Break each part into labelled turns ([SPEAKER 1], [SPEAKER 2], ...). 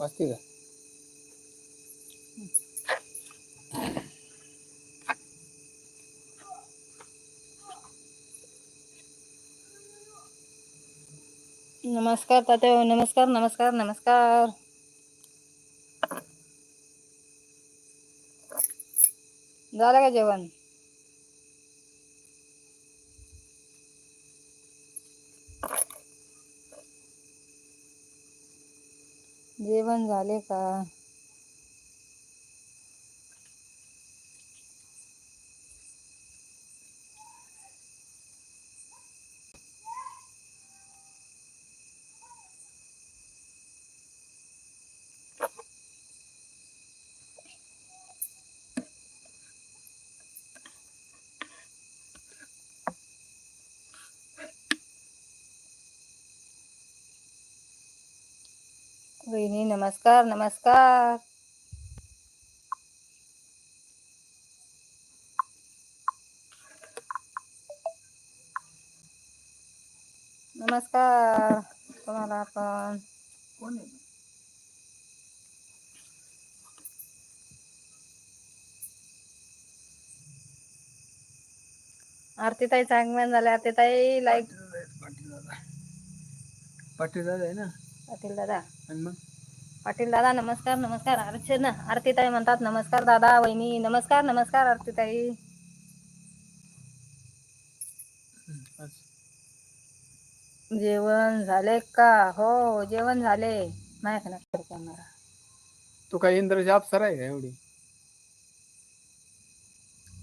[SPEAKER 1] वाचते का?
[SPEAKER 2] नमस्कार तात्या नमस्कार नमस्कार नमस्कार. झालं का जेवण? जेवण झाले का वहिनी नमस्कार नमस्कार. नमस्कार तुम्हाला पण
[SPEAKER 1] कोण आहे?
[SPEAKER 2] आरतीताई चांगल्या झाल्या आरतीताई लाईक
[SPEAKER 1] पाटील दादा आहे ना?
[SPEAKER 2] पाटील दादा.
[SPEAKER 1] आणि मग?
[SPEAKER 2] पाटील दादा नमस्कार नमस्कार. ना आरतीताई म्हणतात नमस्कार दादा वहिनी. नमस्कार नमस्कार आरतीताई. जेवण झाले का? हो जेवण झाले. नाही का नाही करणार
[SPEAKER 1] तू काय इंद्रची अप्सरा आहे का एवढी?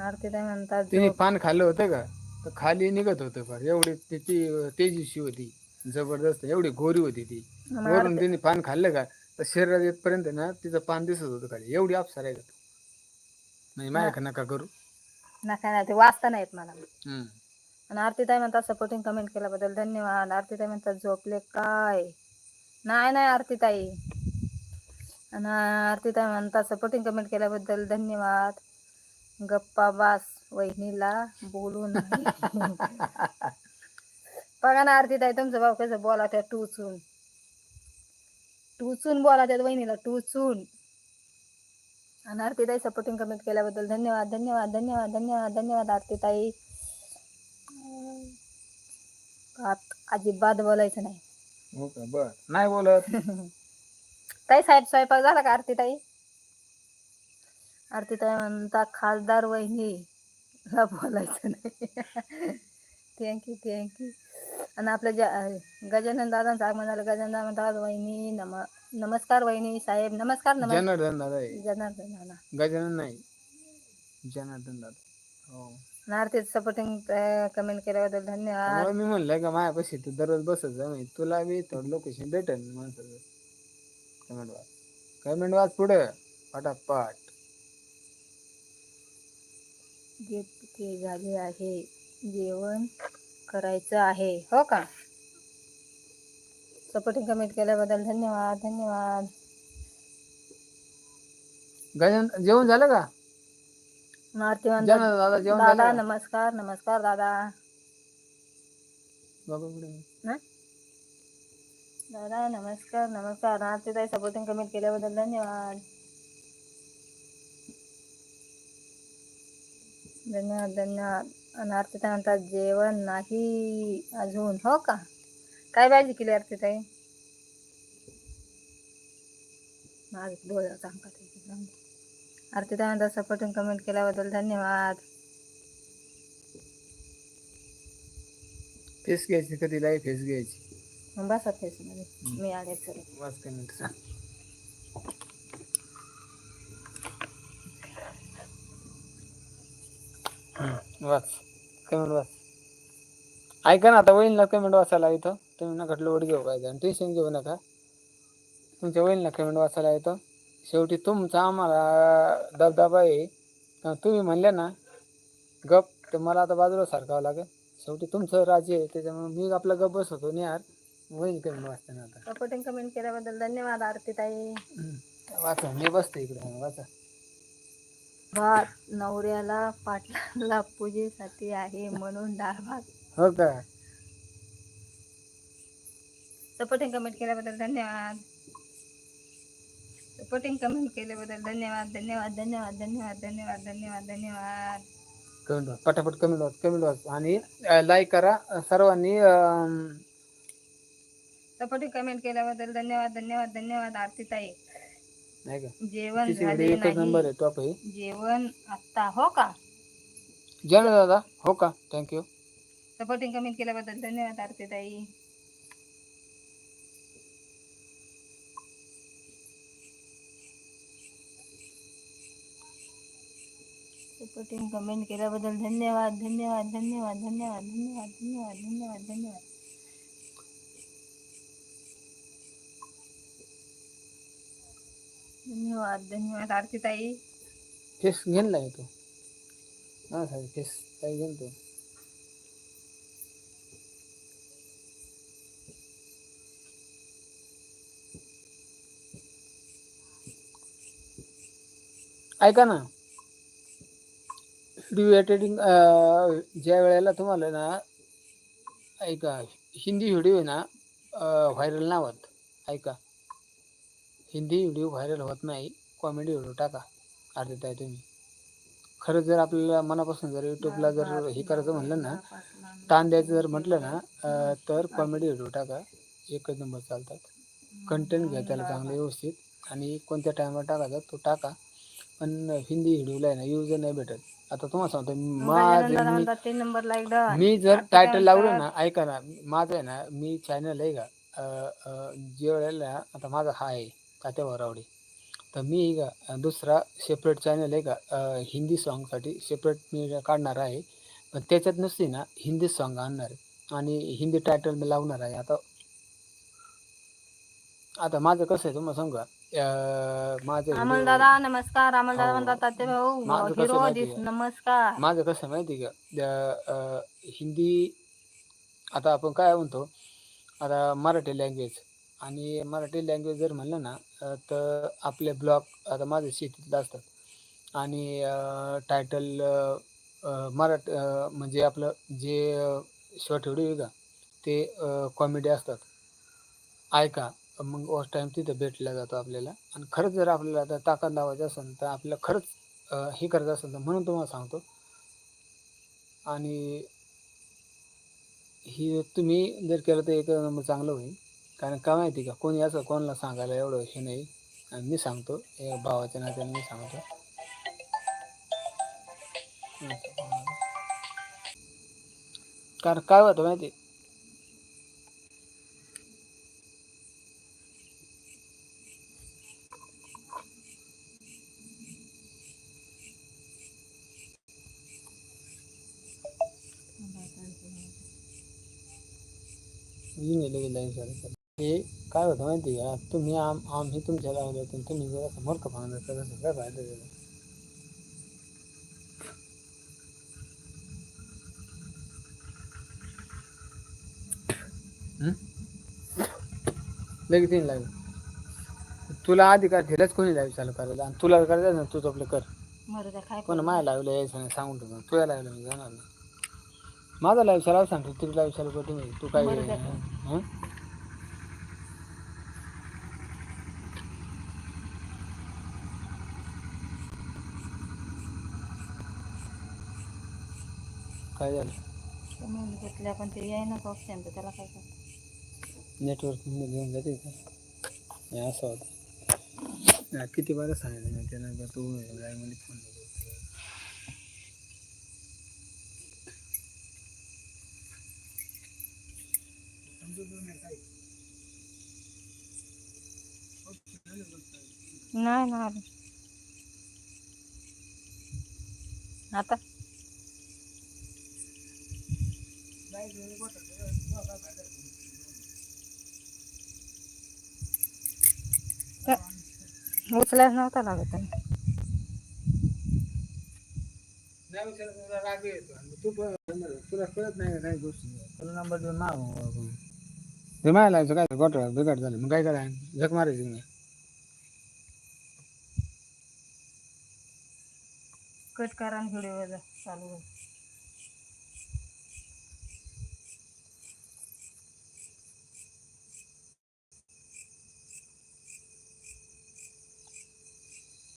[SPEAKER 2] आरतीताई म्हणतात
[SPEAKER 1] तिने
[SPEAKER 2] झोप.
[SPEAKER 1] पान खाल्लं होतं का? तर खाली निघत होतं फार. एवढी तिची तेजस्वी होती. जबरदस्त. एवढी गोरी होती ती. वरून
[SPEAKER 2] आरती-
[SPEAKER 1] तिने पान खाल्लं का तर शरीरात येतपर्यंत ना तिचं पान दिसत होतं खाली. एवढी अप्सरा आहे का तू? नाही माया का नका करू.
[SPEAKER 2] नका नाही ते वाचता नाहीत मला. आणि आरतीताई म्हणतात सपोर्टिंग कमेंट केल्याबद्दल धन्यवाद. आरतीताई म्हणतात झोपले काय? नाही नाही आरतीताई. आणि आरतीताई म्हणतात सपोर्टिंग कमेंट केल्याबद्दल धन्यवाद. गप्पा बास वहिनीला बोलू नाही बघा ना आरतीताई तुमचं भाऊ कसं बोला त्या टूचून. टूचून बोला त्यात वहिनीला टूचून. आणि आरतीताई सपोर्टिंग कमेंट केल्याबद्दल धन्यवाद धन्यवाद धन्यवाद धन्यवाद धन्यवाद आरतीताई. अजिबात बोलायचं नाही.
[SPEAKER 1] हो बर. नाही बोलत.
[SPEAKER 2] ताई साहेब स्वयंपाक झाला का आरतीताई? आरतीताई म्हणता खासदार वहिनी. बोलायचं नाही. थँक्यू थँक्यू आणि आपल्या ज गजानन दादांचं आगमन झालं गजानन दादा म्हणतात वहिनी नम नमस्कार वहिनी साहेब नमस्कार नमस्कार.
[SPEAKER 1] जनार्दन दादा आहे.
[SPEAKER 2] जनार्दन दादा.
[SPEAKER 1] गजानन नाही जनार्दन दादा. हो.
[SPEAKER 2] आरती सपोर्टिंग कमेंट केल्याबद्दल धन्यवाद.
[SPEAKER 1] त्यामुळे मी म्हणलं का मायापाशी तू दररोज बसत जा म्हणे. तुला बी थोडं लोकेशन भेटेल माणसाचं कमेंट वाच. कमेंट वाच पुढे. पटापट.
[SPEAKER 2] ते झाले आहे जेवण. करायचं आहे. हो का? सपोर्टिंग कमेंट केल्याबद्दल धन्यवाद धन्यवाद.
[SPEAKER 1] गजान जेवण झालं का? दादा जेवण
[SPEAKER 2] दादा
[SPEAKER 1] झालं का?
[SPEAKER 2] नमस्कार नमस्कार दादा.
[SPEAKER 1] बाबा पुढे
[SPEAKER 2] हं? दादा नमस्कार नमस्कार. आरती ताई सपोर्टिंग कमेंट केल्याबद्दल धन्यवाद. धन्यवाद धन्यवाद. आणि आरती ताई म्हणतात जेवण नाही अजून हो का? काय भाजी केली आरती ताई? माझे सांगतात म्हणतात सपोर्टिंग कमेंट केल्याबद्दल धन्यवाद.
[SPEAKER 1] फेस घ्यायची कधी लाई फेस घ्यायची.
[SPEAKER 2] मग बसा फेसमध्ये मी आले चल
[SPEAKER 1] वाच कमेंट वाच कमेंट वाच ऐका ना आता वहिनीला कमेंट वाचायला येतो. तुम्ही नका लोड घेऊ काय आणि टेन्शन घेऊ नका. तुमच्या वहिनीला कमेंट वाचायला येतो. शेवटी तुमचा आम्हाला दबदबा आहे. तुम्ही म्हणले ना गप तर मला आता बाजूला सारखावं लागेल. शेवटी तुमचं राज्य आहे त्याच्यामुळे मी आपला गप बसवतो नाही यार. वहिनी कमेंट वाचते ना आता.
[SPEAKER 2] कमेंट केल्याबद्दल धन्यवाद आरती ताई.
[SPEAKER 1] वाचा मी बसतो इकडे. वाचा.
[SPEAKER 2] भात नवऱ्याला पाटलाला पूजेसाठी आहे म्हणून डाळ भात.
[SPEAKER 1] हो का?
[SPEAKER 2] सपोर्टिंग कमेंट केल्याबद्दल धन्यवाद. सपोर्टिंग कमेंट केल्याबद्दल धन्यवाद धन्यवाद धन्यवाद धन्यवाद धन्यवाद धन्यवाद धन्यवाद.
[SPEAKER 1] कमेंट पटापट कमेंट वाच कमेंट वाच आणि लाईक करा सर्वांनी
[SPEAKER 2] सपोर्टिंग कमेंट केल्याबद्दल धन्यवाद धन्यवाद धन्यवाद आरतीताई.
[SPEAKER 1] नाही का?
[SPEAKER 2] जेवण झाले
[SPEAKER 1] एकच नंबर
[SPEAKER 2] नाही
[SPEAKER 1] आहे टॉप आहे
[SPEAKER 2] जेवण आत्ता हो का?
[SPEAKER 1] दादा हो का? थँक्यू
[SPEAKER 2] सपोर्टिंग कमेंट केल्याबद्दल धन्यवाद आरतीताई. सपोर्टिंग कमेंट केल्याबद्दल धन्यवाद धन्यवाद धन्यवाद धन्यवाद धन्यवाद धन्यवाद धन्यवाद धन्यवाद. धन्यवाद धन्यवाद आरती
[SPEAKER 1] ताई केस घेऊन लाय तू. हा साहेब केस ताई घेऊन तू. ऐका ना. व्हिडिओ एडिटिंग ज्या वेळेला तुम्हाला ना ऐका हिंदी व्हिडिओ आहे ना व्हायरल नावात. ऐका. हिंदी व्हिडिओ व्हायरल होत नाही कॉमेडी व्हिडिओ टाका अर्धे आहे तुम्ही. खरं जर आपल्याला मनापासून जर यूट्यूबला जर हे करायचं म्हणलं ना ताण द्यायचं जर म्हटलं ना तर कॉमेडी व्हिडिओ टाका एकच नंबर चालतात. कंटेंट घ्या त्याला चांगलं व्यवस्थित आणि कोणत्या टायमावर टाकायचा तो टाका. पण हिंदी व्हिडिओला आहे ना यूज नाही भेटत. आता तुम्हाला सांगतो माझं मी
[SPEAKER 2] तीन नंबर लाईक डन
[SPEAKER 1] मी जर टायटल लावलं ना ऐका ना माझं आहे ना मी चॅनल आहे का जे वेळेला आता माझा हा आहे. तात्या वरावडे तर मी का दुसरा सेपरेट चॅनल आहे का हिंदी सॉन्गसाठी सेपरेट मी काढणार आहे. पण त्याच्यात नसते ना हिंदी सॉन्ग आणणार आहे आणि हिंदी टायटल मी लावणार आहे. आता आता माझं कसं आहे तुम्हाला सांगू माझं
[SPEAKER 2] दादा नमस्कार.
[SPEAKER 1] हो.
[SPEAKER 2] नमस्कार.
[SPEAKER 1] माझं कसं माहिती आहे का? हिंदी आता आपण काय म्हणतो? आता मराठी लँग्वेज आणि मराठी लँग्वेज जर म्हणलं ना तर आपले ब्लॉग आता माझे शेतीतलं असतात. आणि टायटल मराठ म्हणजे आपलं जे शॉर्ट व्हिडिओ का ते कॉमेडी असतात. ऐका मग वॉच टाईम तिथं भेटला जातो आपल्याला. आणि खरंच जर आपल्याला आता ताकद लावायचं असेल तर आपल्याला खरंच हे करायचं असेल तर म्हणून तुम्हाला सांगतो. आणि ही तुम्ही जर केलं तर एक नंबर चांगलं होईल. कारण का माहिती का? कोणी असं कोणाला सांगायला एवढं हे नाही. आणि मी सांगतो या भावाच्या नात्याने मी सांगतो. कारण काय होतं माहिती होतं माहिती का तुम्ही आम आम्ही तुमच्या लावले होते तुम्ही जर असं मूर्ख पाहणार तर काय फायदा हं? लगेच तीन लागेल. तुला अधिकार दिलाच कोणी लाईव्ह चालू करायला आणि तुला करायचं ना तूच आपलं कर. कोण माया लावलं यायचं नाही सांगून ठेवतो तुला लावलं मी जाणार नाही. माझा लाईव्ह चालू सांगतो तुझी लाईव्ह चालू करतो मी. तू काय काय झालं?
[SPEAKER 2] कमेंट घेतल्या पण ते येईना ऑप्शन तर त्याला काय करतो
[SPEAKER 1] नेटवर्क घेऊन जाते का? हे असं होतं. हा, किती बरं सांगितलं मी त्यानंतर तू मध्ये फोन.
[SPEAKER 2] नाही ना. आता काय? उचलायच नव्हता लागत आहे.
[SPEAKER 1] नाही विचारत तुला राग येतो आणि तू पण तुला कळत नाही का काही गोष्टी तुला नंबर देऊन माग ते माया लावायचं काय गोठा बिघाड झालं. मग काय कराय झक मारायची मी
[SPEAKER 2] कट करा व्हिडिओ चालू कर.